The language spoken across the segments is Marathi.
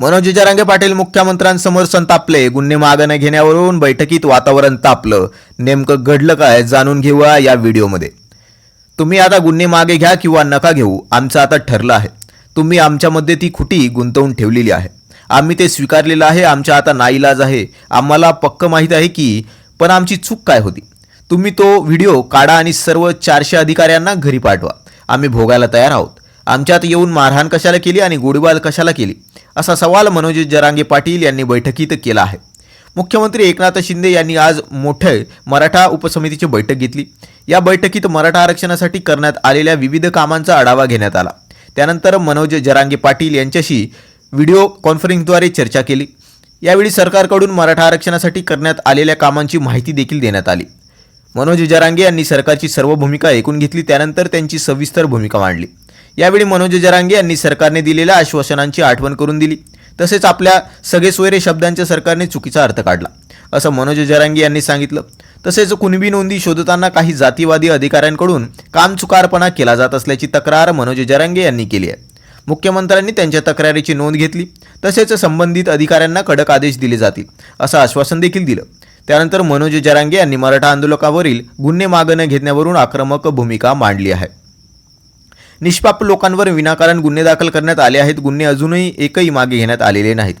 मनोज जरांगे पाटील मुख्यमंत्र्यांसमोर संतापले. गुन्हे मागे घेण्यावरून बैठकीत वातावरण तापलं. नेमकं घडलं काय जाणून घेऊया या व्हिडिओमध्ये. तुम्ही आता गुन्हे मागे घ्या किंवा नका घेऊ आमचं आता ठरलं आहे. तुम्ही आमच्यामध्ये ती खुटी गुंतवून ठेवलेली आहे. आम्ही ते स्वीकारलेलं आहे आमच्या आता नाईलाज आहे. आम्हाला पक्क माहीत आहे की पण आमची चूक काय होती? तुम्ही तो व्हिडिओ काढा आणि सर्व चारशे अधिकाऱ्यांना घरी पाठवा. आम्ही भोगायला तयार आहोत. आमच्यात येऊन मारहाण कशाला केली आणि गोळीबार कशाला केली? असा सवाल मनोज जरांगे पाटील यांनी बैठकीत केला आहे. मुख्यमंत्री एकनाथ शिंदे यांनी आज मोठे मराठा उपसमितीची बैठक घेतली. या बैठकीत मराठा आरक्षणासाठी करण्यात आलेल्या विविध कामांचा आढावा घेण्यात आला. त्यानंतर मनोज जरांगे पाटील यांच्याशी व्हिडिओ कॉन्फरन्सद्वारे चर्चा केली. यावेळी सरकारकडून मराठा आरक्षणासाठी करण्यात आलेल्या कामांची माहिती देखील देण्यात आली. मनोज जरांगे यांनी सरकारची सर्व भूमिका ऐकून घेतली त्यानंतर त्यांची सविस्तर भूमिका मांडली. यावेळी मनोज जरांगे यांनी सरकारने दिलेल्या आश्वासनांची आठवण करून दिली. तसेच आपल्या सगळे सोयरे शब्दांच्या सरकारने चुकीचा अर्थ काढला असं मनोज जरांगे यांनी सांगितलं. तसेच कुणबी नोंदी शोधताना काही जातीवादी अधिकाऱ्यांकडून कामचुकारपणा केला जात असल्याची तक्रार मनोज जरांगे यांनी केली आहे. मुख्यमंत्र्यांनी त्यांच्या तक्रारीची नोंद घेतली तसेच संबंधित अधिकाऱ्यांना कडक आदेश दिले जातील असं आश्वासन देखील दिलं. त्यानंतर मनोज जरांगे यांनी मराठा आंदोलकावरील गुन्हे मागणं घेतण्यावरून घेण्यावरून आक्रमक भूमिका मांडली आहे. निष्पाप लोकांवर विनाकारण गुन्हे दाखल करण्यात आले आहेत. गुन्हे अजूनही एकही मागे घेण्यात आलेले नाहीत.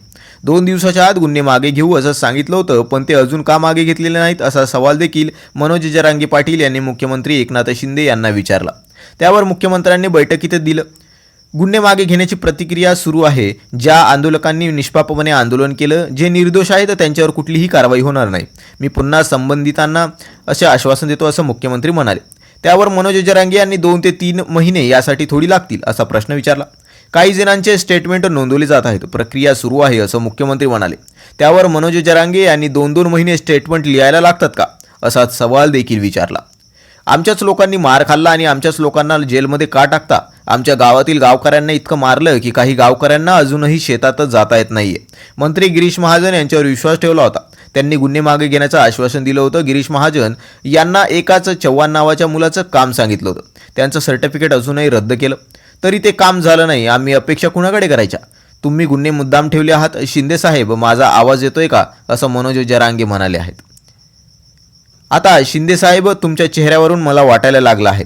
दोन दिवसाच्या आत गुन्हे मागे घेऊ असं सांगितलं होतं पण ते अजून का मागे घेतलेले नाहीत असा सवाल देखील मनोज जरांगे पाटील यांनी मुख्यमंत्री एकनाथ शिंदे यांना विचारला. त्यावर मुख्यमंत्र्यांनी बैठकीत दिलं. गुन्हे मागे घेण्याची प्रतिक्रिया सुरू आहे. ज्या आंदोलकांनी निष्पापपणे आंदोलन केलं जे निर्दोष आहेत त्यांच्यावर कुठलीही कारवाई होणार नाही. मी पुन्हा संबंधितांना असे आश्वासन देतो असं मुख्यमंत्री म्हणाले. त्यावर मनोज जरांगे यांनी दोन ते तीन महिने यासाठी थोडी लागतील असा प्रश्न विचारला. काही जणांचे स्टेटमेंट नोंदवले जात आहेत. प्रक्रिया सुरू आहे असं मुख्यमंत्री म्हणाले. त्यावर मनोज जरांगे यांनी दोन दोन महिने स्टेटमेंट लिहायला लागतात का? असा सवाल देखील विचारला. आमच्याच लोकांनी मार खाल्ला आणि आमच्याच लोकांना जेलमध्ये का टाकता? आमच्या गावातील गावकऱ्यांना इतकं मारलं की काही गावकऱ्यांना अजूनही शेतातच जाता येत नाहीये. मंत्री गिरीश महाजन यांच्यावर विश्वास ठेवला होता. त्यांनी गुन्हे मागे घेण्याचं आश्वासन दिलं होतं. गिरीश महाजन यांना एकाच चव्हाण नावाच्या मुलाचं काम सांगितलं होतं. त्यांचं सर्टिफिकेट अजूनही रद्द केलं. तरी ते काम झालं नाही. आम्ही अपेक्षा कुणाकडे करायच्या? तुम्ही गुन्हे मुद्दाम ठेवले आहात. शिंदे साहेब माझा आवाज येतोय का? असं मनोज जरांगे म्हणाले आहेत. आता शिंदे साहेब तुमच्या चेहऱ्यावरून मला वाटायला लागलं आहे.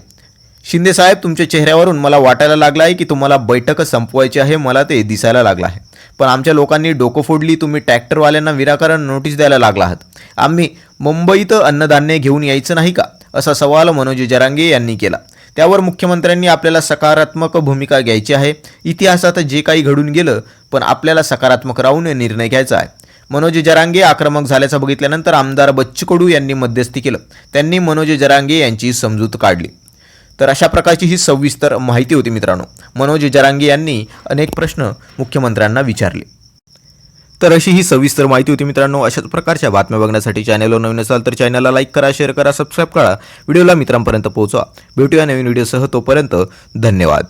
शिंदे साहेब तुमच्या चेहऱ्यावरून मला वाटायला लागलं आहे की तुम्हाला बैठक संपवायची आहे. मला ते दिसायला लागलं आहे. पण आमच्या लोकांनी डोकं फोडली तुम्ही ट्रॅक्टरवाल्यांना विनाकारण नोटीस द्यायला लागला आहात. आम्ही मुंबईत अन्नधान्य घेऊन यायचं नाही का? असा सवाल मनोज जरांगे यांनी केला. त्यावर मुख्यमंत्र्यांनी आपल्याला सकारात्मक भूमिका घ्यायची आहे. इतिहासात जे काही घडून गेलं पण आपल्याला सकारात्मक राहून निर्णय घ्यायचा आहे. मनोज जरांगे आक्रमक झाल्याचं बघितल्यानंतर आमदार बच्चू कडू यांनी मध्यस्थी केलं. त्यांनी मनोज जरांगे यांची समजूत काढली. तर अशा प्रकारची ही सविस्तर माहिती होती मित्रांनो. मनोज जरांगे यांनी अनेक प्रश्न मुख्यमंत्र्यांना विचारले. तर अशी ही सविस्तर माहिती होती मित्रांनो. अशाच प्रकारच्या बातम्या बघण्यासाठी चॅनलवर नवीन असाल तर चॅनलला लाईक करा शेअर करा सबस्क्राईब करा. व्हिडिओला मित्रांपर्यंत पोहोचवा. भेटूया नवीन व्हिडिओसह तोपर्यंत धन्यवाद.